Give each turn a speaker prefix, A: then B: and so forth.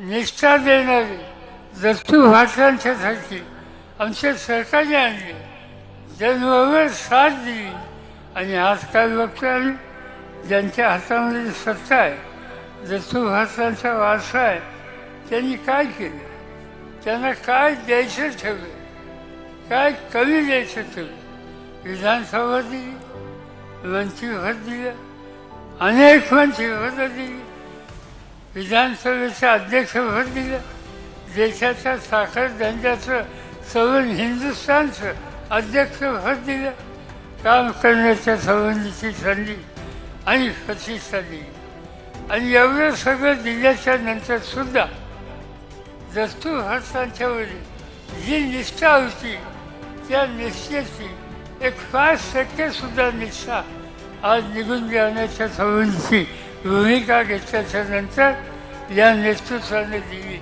A: निष्ठा देणारे. दत्तू भाषांच्यासाठी आमचे सरकारने आणले जन्मभर साथ दिली आणि आजकाल काय ज्यांच्या हातामध्ये सत्ता आहे. दत्तू भाषांचा वारसा आहे त्यांनी काय केलं? त्यांना काय द्यायचं ठेवलं काय कमी द्यायचं ठेवलं विधानसभा दिली मंत्रीपद दिलं अनेक मंत्रिपदं दिली. विधानसभेचं अध्यक्षपद दिलं. देशाच्या साखर धंद्याचं सवन हिंदुस्थानचं अध्यक्षपद दिलं. काम करण्याच्या संबंधीची संधी आणि प्रतिष्ठा दिली. आणि एवढं सगळं दिल्याच्या नंतर सुद्धा दस्तू भारतांच्यावरील जी निष्ठा होती त्या निष्ठेची एक पाच टक्के सुद्धा निष्ठा आज निघून जाण्याच्या संबंधीची भूमिका घेतल्याच्या नंतर या नेतृत्वाने दिली.